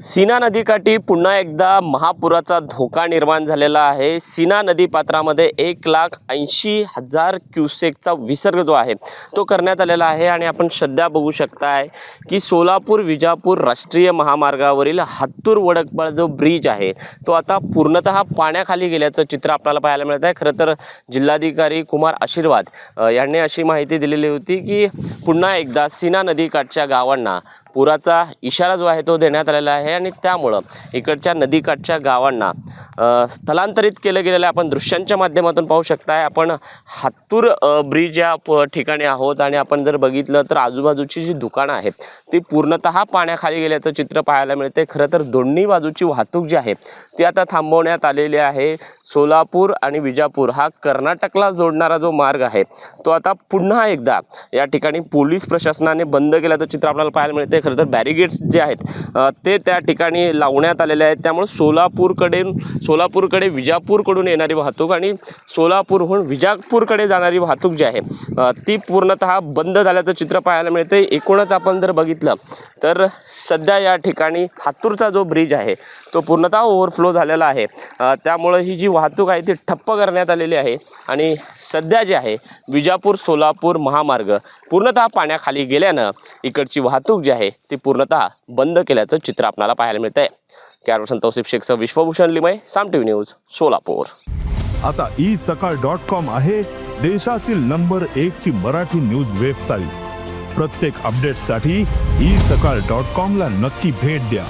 सीना नदीकाठी पुन्हा एकदा महापुराचा धोका निर्माण झालेला आहे. सीना नदी पात्रामध्ये एक लाख ऐंशी हजार क्युसेकचा विसर्ग जो आहे तो करण्यात आलेला आहे आणि आपण सध्या बघू शकताय की सोलापूर विजापूर राष्ट्रीय महामार्गावरील हातूर वडकबाळ जो ब्रिज आहे तो आता पूर्णतः पाण्याखाली गेल्याचं चित्र आपल्याला पाहायला मिळत आहे. खरं तर जिल्हाधिकारी कुमार आशीर्वाद यांनी अशी माहिती दिलेली होती की पुन्हा एकदा सीना नदीकाठच्या गावांना पुराचा इशारा जो आहे तो देण्यात आलेला आहे आणि त्यामुळं इकडच्या नदीकाठच्या गावांना स्थलांतरित केलं गेलेलं आहे. आपण दृश्यांच्या माध्यमातून पाहू शकताय आपण हातूर ब्रिज या प- ठिकाणी आहोत आणि आपण जर बघितलं तर आजूबाजूची जी दुकानं आहेत ती पूर्णतः पाण्याखाली गेल्याचं चित्र पाहायला मिळते खरं तर दोन्ही बाजूची वाहतूक जी आहे ती आता थांबवण्यात आलेली आहे. सोलापूर आणि विजापूर हा कर्नाटकला जोडणारा जो मार्ग आहे तो आता पुन्हा एकदा या ठिकाणी पोलीस प्रशासनाने बंद केल्याचं चित्र आपल्याला पाहायला मिळते खरं तर बॅरिगेट्स जे आहेत ते त्या ठिकाणी लावण्यात आलेले आहेत. त्यामुळे सोलापूरकडे सोलापूरकडे विजापूरकडून येणारी वाहतूक आणि सोलापूरहून विजापूरकडे जाणारी वाहतूक जी आहे ती पूर्णतः बंद झाल्याचं चित्र पाहायला मिळते एकूणच आपण जर बघितलं तर सध्या या ठिकाणी हातूरचा जो ब्रिज आहे तो पूर्णतः ओव्हरफ्लो झालेला आहे. त्यामुळं ही जी वाहतूक आहे ती ठप्प करण्यात आलेली आहे. आणि सध्या जे आहे विजापूर सोलापूर महामार्ग पूर्णतः पाण्याखाली गेल्यानं इकडची वाहतूक जी आहे ती पूर्णतः बंद केल्याचं चित्र आपल्याला पाहायला मिळत आहे कॅरसन संतोषिप शेखचं विश्वभूषण लिमय साम टीव्ही न्यूज सोलापूर. आता ई सकाळ डॉट कॉम आहे देशातील नंबर एक ची मराठी न्यूज वेबसाईट. प्रत्येक अपडेटसाठी ई सकाळ डॉट कॉम ला नक्की भेट द्या.